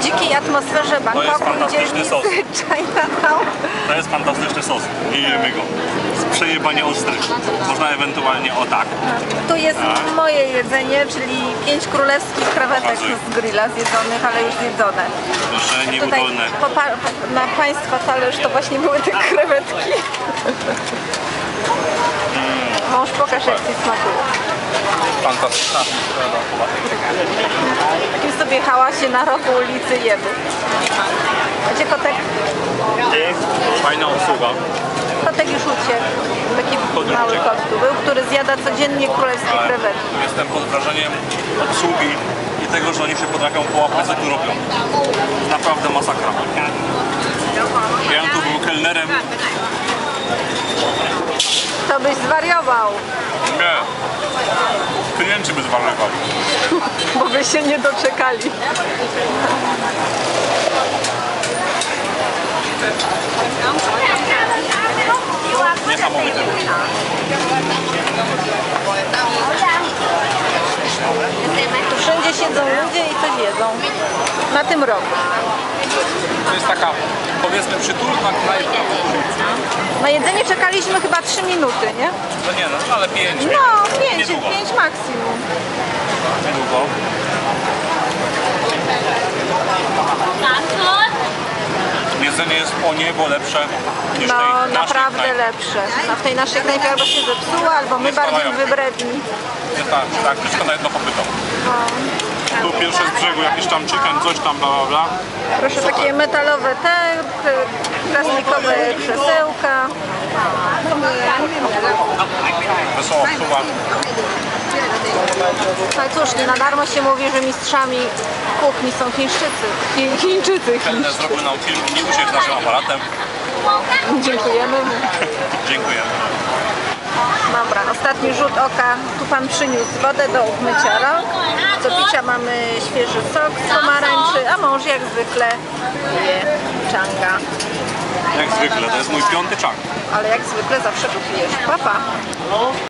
dzikiej atmosferze Bangkoku i dzielnicy. Chinatown. To jest fantastyczny sos. Nie jemy go. Przejebanie ostry. Można ewentualnie o tak. Tu jest moje jedzenie, czyli pięć królewskich krewetek z grilla zjedzonych, ale już zjedzone. Tutaj nieudolne. na Państwa talerz to właśnie były te krewetki. Mąż pokaż jak Ci smakuje. Fantastyczna. W takim sobie hałasie na rogu ulicy jemy. Gdzie kotek? Fajna obsługa. Kotek już uciekł. Taki Kotek mały uciekł. kot tu był, który zjada codziennie królewskie Ale krewetki. jestem pod wrażeniem obsługi i tego, że oni się potrafią połapać, co tu robią. Naprawdę masakra. Ja tu był kelnerem. To byś zwariował, Nie. Klienci by zwariowali. bo by się nie doczekali. Niesamowite. Tu wszędzie siedzą ludzie i coś jedzą. Na tym rogu. To jest taka, powiedzmy, przytulna knajpa. Na jedzenie czekaliśmy chyba 3 minuty, nie? No nie no, ale pięć. No, 5, Niedługo. 5 maksimum. Niedługo. Jedzenie jest o niebo lepsze niż No, tej naszej naprawdę knajpy. lepsze. A w tej naszej knajpie albo się zepsuła, albo my Nie bardziej wybredni. Nie tak, tak, wszystko na jedno popytą. Tu pierwsze z brzegu jakiś tam chicken, coś tam, bla bla bla. Proszę, takie metalowe te, plastikowe krzesełka. Wesoła obsługa. No i cóż, nie na darmo się mówi, że mistrzami kuchni są Chińczycy. Chi- Chińczycy. Kelner zrobił nam film nie uciekł z naszym aparatem. Dziękujemy mu. Dobra, ostatni rzut oka. Tu pan przyniósł wodę do umycia rąk. Do picia mamy świeży sok z pomarańczy, a mąż jak zwykle je czanga. Jak zwykle, to jest mój piąty czak. Ale jak zwykle zawsze go pijesz. Papa.